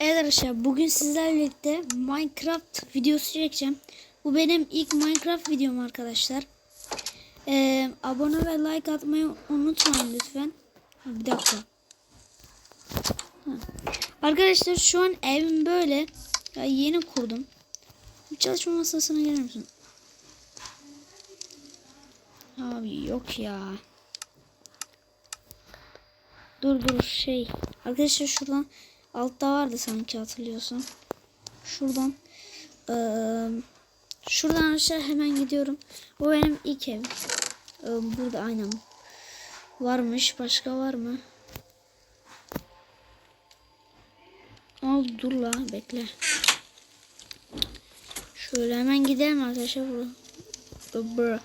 Evet arkadaşlar bugün sizlerle birlikte Minecraft videosu çekeceğim. Bu benim ilk Minecraft videom arkadaşlar. Ee, abone ve like atmayı unutmayın lütfen. Bir dakika. Arkadaşlar şu an evim böyle. Ya yeni kurdum. Çalışma masasına gelir misin? Abi yok ya. Dur dur şey. Arkadaşlar şuradan altta vardı sanki hatırlıyorsun. Şuradan eee, şuradan aşağı hemen gidiyorum. Bu benim ilk evim. Eee, burada aynen. Varmış. Başka var mı? Al dur la bekle. Şöyle hemen gidelim arkadaşlar. Bu. Bra.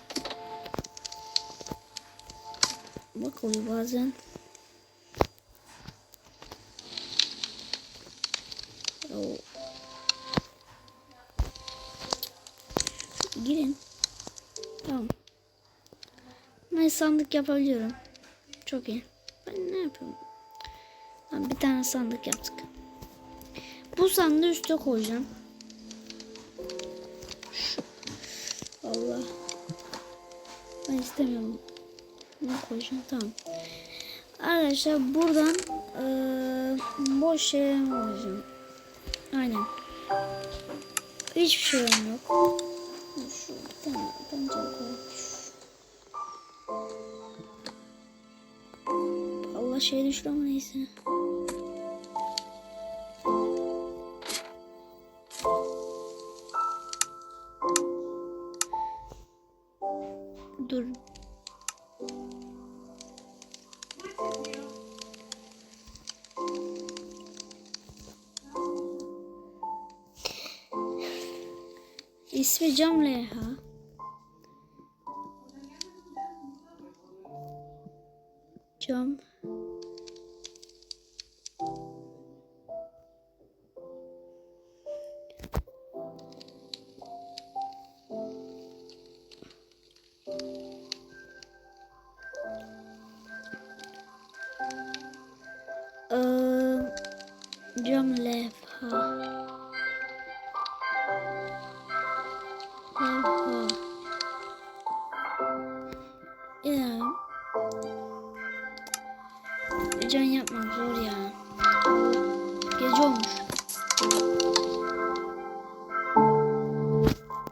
Bak oluyor bazen. Girin. Tamam. Ben sandık yapabiliyorum. Çok iyi. Ben ne yapıyorum? Tamam, bir tane sandık yaptık. Bu sandığı üste koyacağım. Allah. Ben istemiyorum. Ne koyacağım? Tamam. Arkadaşlar buradan eee boş şey koyacağım. Aynen. Hiçbir şey yok. Şu bir tane pencere koymuş. Allah şey düştü ama neyse. इसमें जम ले हाँ। Ya. Can yapmak zor ya. Gece olmuş.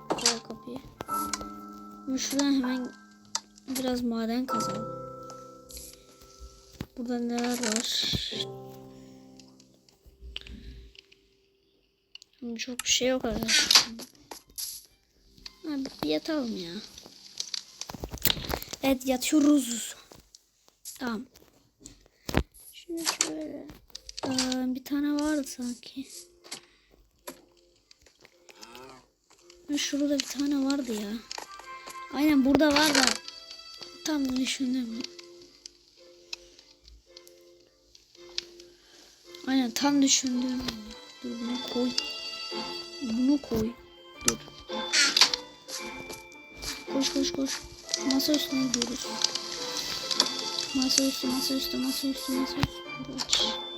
Koy kapıyı. Şuradan hemen biraz maden kazalım. Burada neler var? Çok bir şey yok arkadaşlar. Yatalım ya. Evet yatıyoruz. Tamam. Şimdi şöyle. Aa, bir tane vardı sanki. Şurada bir tane vardı ya. Aynen burada var da. Tam düşündüm. Aynen tam düşündüm. Dur bunu koy. Bunu koy. Dur. Koş koş koş. Masa üstüne gidiyoruz. Masa üstü, masa üstü, masa üstü, masa üstü. Aç.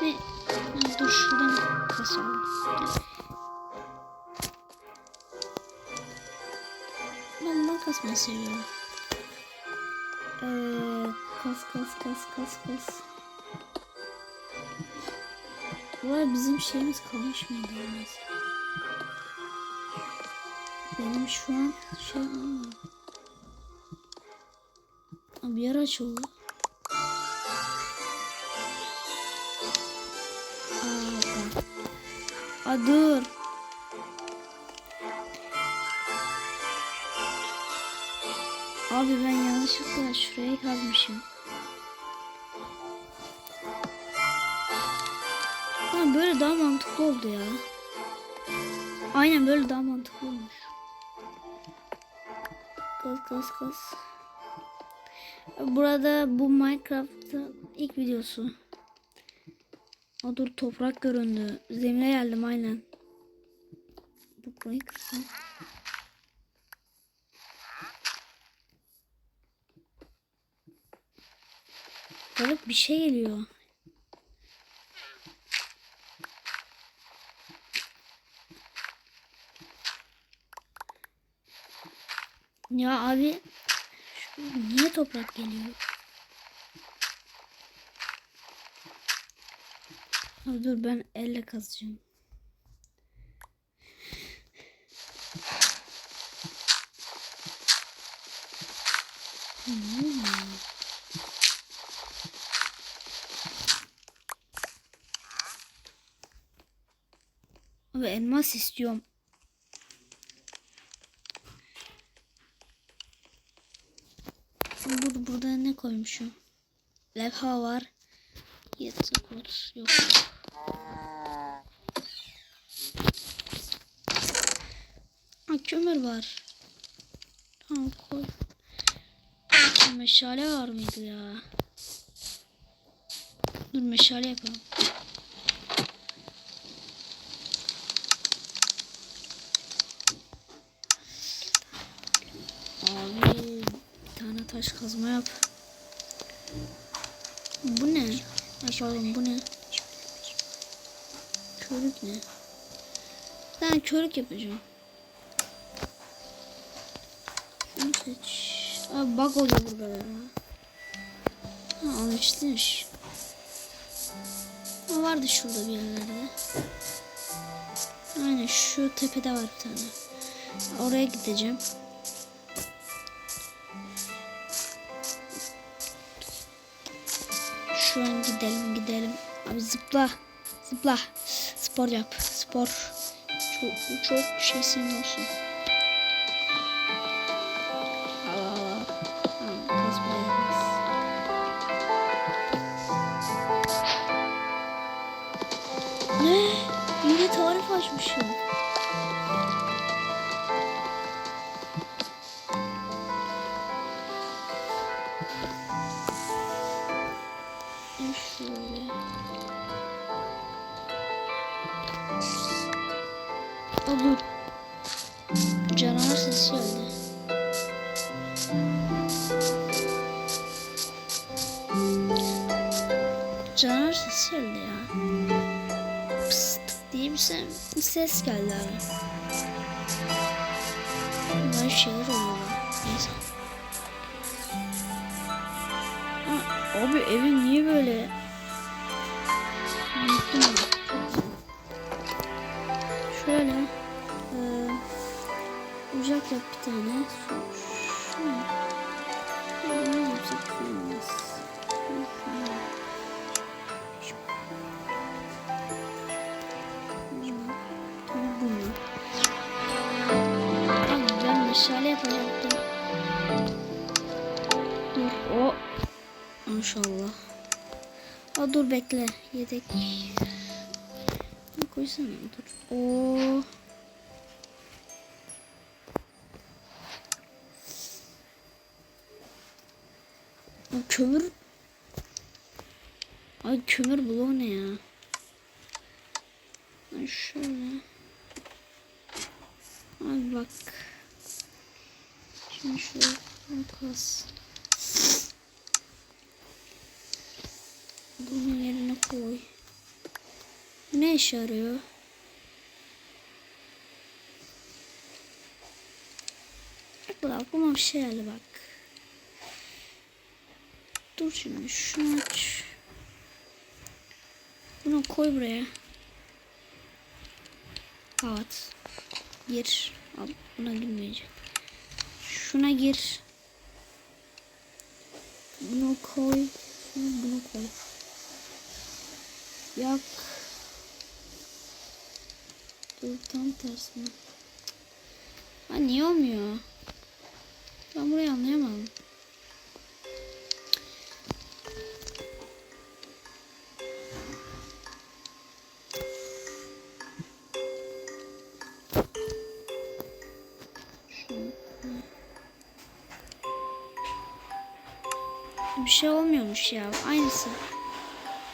Ha, dur şuradan kasalım. Ben ben kasmayı seviyorum. Ee, kas kas kas kas kas. Vay bizim şeyimiz kalmış mıydı yalnız? Benim şu an şey. Abi yer açıldı. Aa dur. Abi ben yanlışlıkla şuraya kazmışım. Ha, böyle daha mantıklı oldu ya. Aynen böyle daha mantıklı olmuş. Kaz kaz kaz. Burada bu Minecraft'ın ilk videosu. O dur toprak göründü. Zemine geldim aynen. Bu burayı kırsam. Garip bir şey geliyor. Ya abi niye toprak geliyor? Dur ben elle kazacağım. Hmm. Elmas istiyorum. Bur burada ne koymuşum? Levha var. Yatak var. Yok. Ha, kömür var. Tamam koy. Meşale var mıydı ya? Dur meşale yapalım. Abi bir tane taş kazma yap. Bu ne? Ay bu ne? Körük ne? Ben körük yapacağım. Şunu seç. Abi bug oluyor burada ya. Ha alıştır. Ha vardı şurada bir yerlerde. Aynen şu tepede var bir tane. Oraya gideceğim. Şu an gidelim gidelim. Abi zıpla. Zıpla. Spor yap. Spor. Çok çok şey senin olsun. Ne? Yine tarif açmışım. Canavar sesi geldi ya. Psst diye bir ses, ses geldi abi. Böyle şeyler oluyor. Neyse. Aa, Abi evin niye böyle? Unuttum. Şöyle eee ocak yap bir tane. Şu Dur bekle. Yedek. Ne koysana dur. Oo. O kömür. Ay kömür bloğu ne ya? Ay şöyle. Ay bak. Şimdi şöyle makas. Bunun yerine koy. Ne işe yarıyor? Bak bu aklıma bir şey geldi bak. Dur şimdi şunu aç. Bunu koy buraya. Evet. Gir. Al, buna girmeyecek. Şuna gir. Bunu koy. Bunu koy. Yak. Dur tam tersine. Ha niye olmuyor? Ben burayı anlayamadım. Bir şey olmuyormuş ya. Aynısı.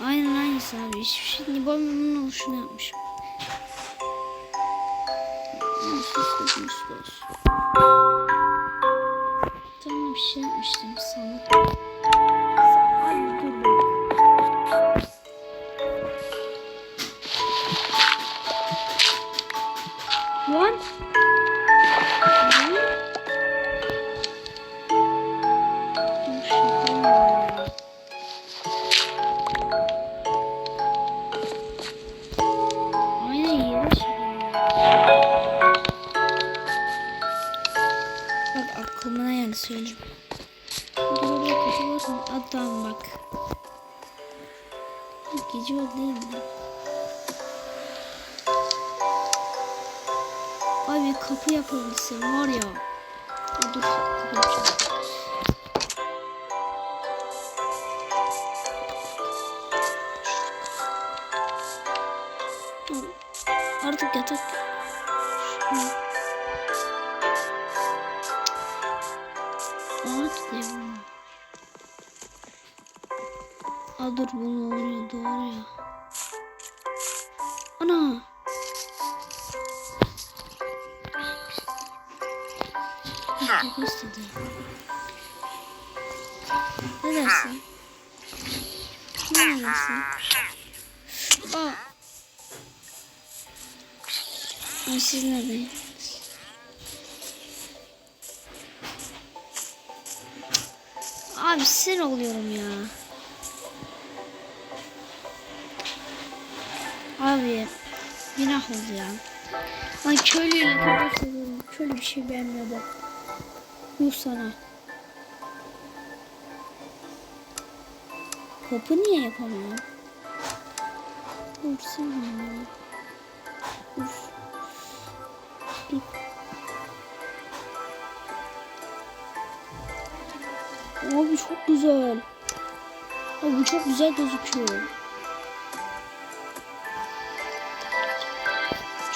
Aynen aynısı abi. Hiçbir şey Nibel'in oluşunu yapmışım. Nasıl nasıl olsun. Tamam bir şey yapmıştım sana. Kapı yapabilsem var ya. Dur kapı. Artık yatak. Şunu. İstedi. Ne dersin? Ne dersin? Aa. Ay siz neredeydiniz? Abi sinir oluyorum ya. Abi günah oldu ya. Ben köylüyle kadar seviyorum. Köylü bir şey beğenmiyordu. Yuh sana. Kapı niye yapamıyorum? Dursun ya. Dur. Abi çok güzel. Abi bu çok güzel gözüküyor.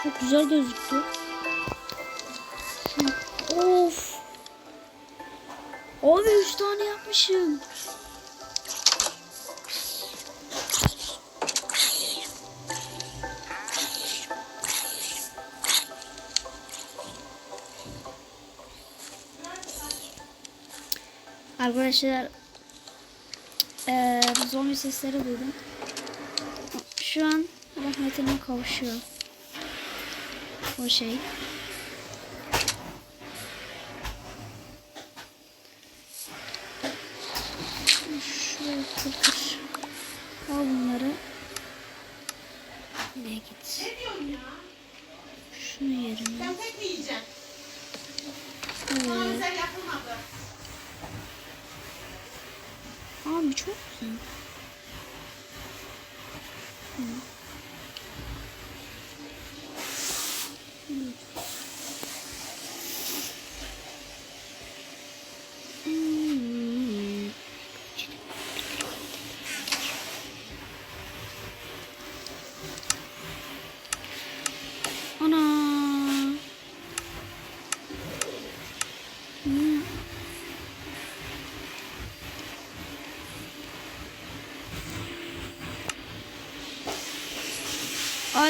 Çok güzel gözüktü. Üç tane yapmışım. Arkadaşlar eee zombi sesleri duydum. Şu an rahmetine kavuşuyor. O şey. Thank you.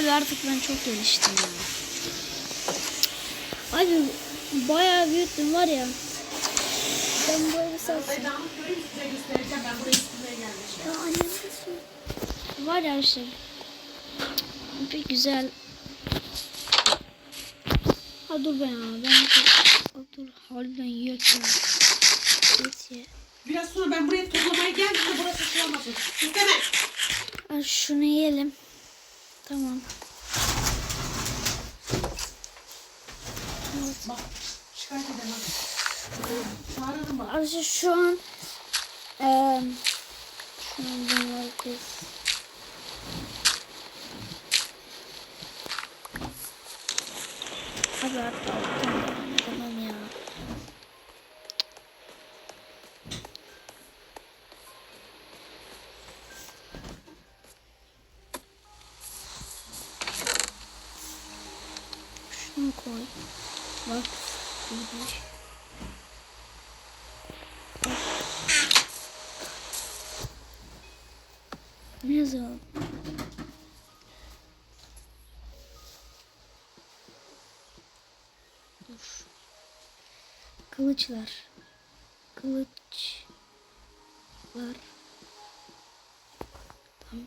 Abi artık ben çok geliştim ya. Abi bayağı büyüttüm var ya. Ben satsam. Buraya istemeye gelmişim. Ya annem nasıl? Var ya işte. Bir güzel. Ha dur ben ya. Ben Ha, dur harbiden yiyek ya. Evet ya. Biraz sonra ben buraya toplamaya geldiğimde burası şey olmasın. İsteme. Ha, şunu yiyelim. Tamam. Bak şikayet edemem. Arkadaşlar şu an eee şunu bunları kes. Abi hatta tamam ya. Şunu koy. Bak. Burada. Ne yazalım? Dur. Kılıçlar. Kılıçlar. Tamam.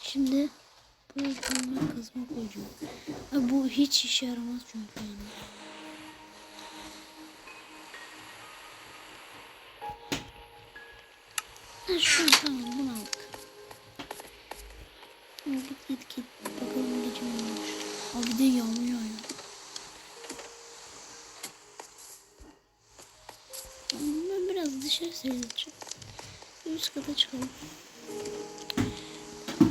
Şimdi buraya kazma koyacağım. Bu hiç işe yaramaz çünkü yani. Ha şu an tamam bunu aldık. Ha, git git. Bakalım gece olmuş. Aa bir de yağmur yağıyor. Ben biraz dışarı seyredeceğim. Üst kata çıkalım.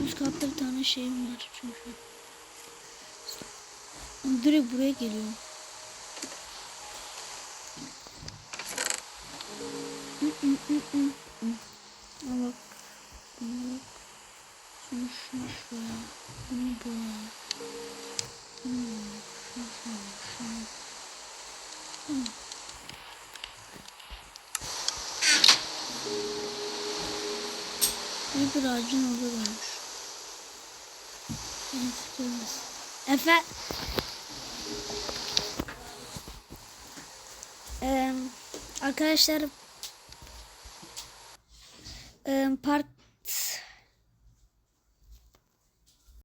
Üst katta bir tane şeyim var çünkü. Direkt buraya geliyorum. Hı, Al bak. Şunu şunu şuraya. Bunu. Hmm, şunu şunu şunu. Hmm. Bir bir ağacın varmış. Neyse görmesin. Efe. Ee, arkadaşlar part